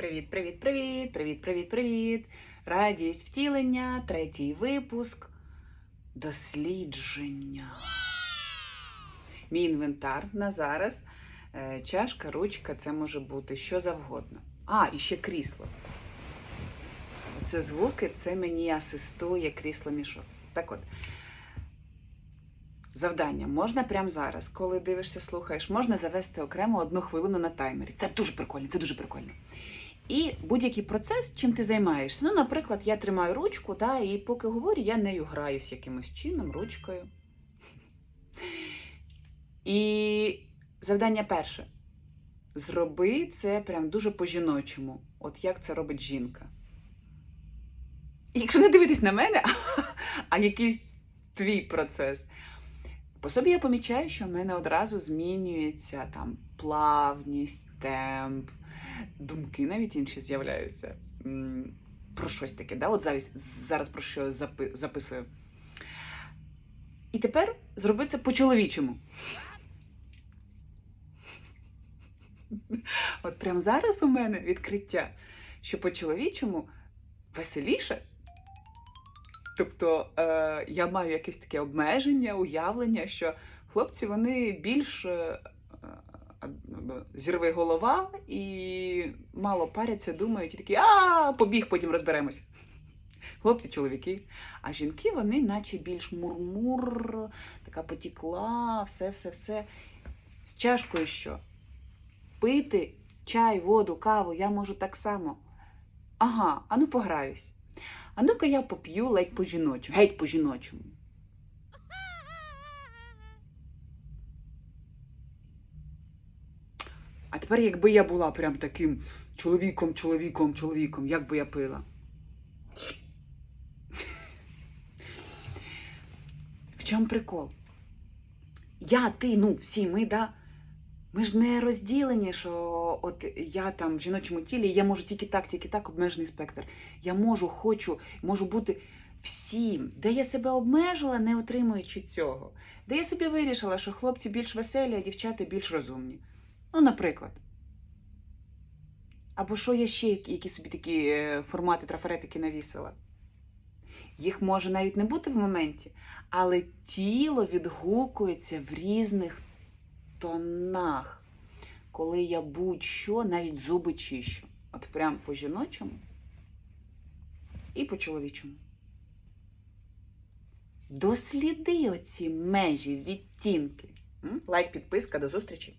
Привіт, привіт, привіт, привіт, привіт, привіт. Радість втілення, третій випуск. Дослідження. Мій інвентар на зараз. Е, Чашка, ручка, це може бути що завгодно. А, і ще крісло. Це звуки, це мені асистує крісло мішок. Так от. Завдання можна прямо зараз, коли дивишся, слухаєш, можна завести окремо одну хвилину на таймері. Це дуже прикольно, це дуже прикольно. І будь-який процес, чим ти займаєшся. Ну, наприклад, я тримаю ручку, да, і поки говорю, я нею граюсь якимось чином, ручкою. І завдання перше. Зроби це прям дуже по-жіночому. От як це робить жінка. І якщо не дивитись на мене, а якийсь твій процес. По собі я помічаю, що в мене одразу змінюється там плавність, темп, думки навіть інші з'являються. Про щось таке, да? От зараз, зараз про що запи- записую. І тепер зроби це по-чоловічому. От прямо зараз у мене відкриття, що по-чоловічому веселіше. Тобто е, я маю якесь таке обмеження, уявлення, що хлопці вони більш е, е, зірви голова і мало паряться, думають і такі, а побіг, потім розберемось. Хлопці, чоловіки. А жінки, вони наче більш мурмур, така потікла, все-все-все. З чашкою що? Пити чай, воду, каву я можу так само. Ага, а ну пограюсь. А ну-ка я поп'ю ледь по жіночому, геть по жіночому. А тепер, якби я була прям таким чоловіком, чоловіком, чоловіком, як би я пила? В чому прикол? Я, ти, ну, всі ми, да? Ми ж не розділені, що от я там в жіночому тілі, я можу тільки так, тільки так, обмежений спектр. Я можу, хочу, можу бути всім. Де я себе обмежила, не отримуючи цього. Де я собі вирішила, що хлопці більш веселі, а дівчата більш розумні. Ну, наприклад. Або що я ще які собі такі е, формати трафаретики навісила. Їх може навіть не бути в моменті, але тіло відгукується в різних тонах, коли я будь-що, навіть зуби чищу. От прям по жіночому і по чоловічому. Досліди оці межі, відтінки. Лайк, підписка, до зустрічі!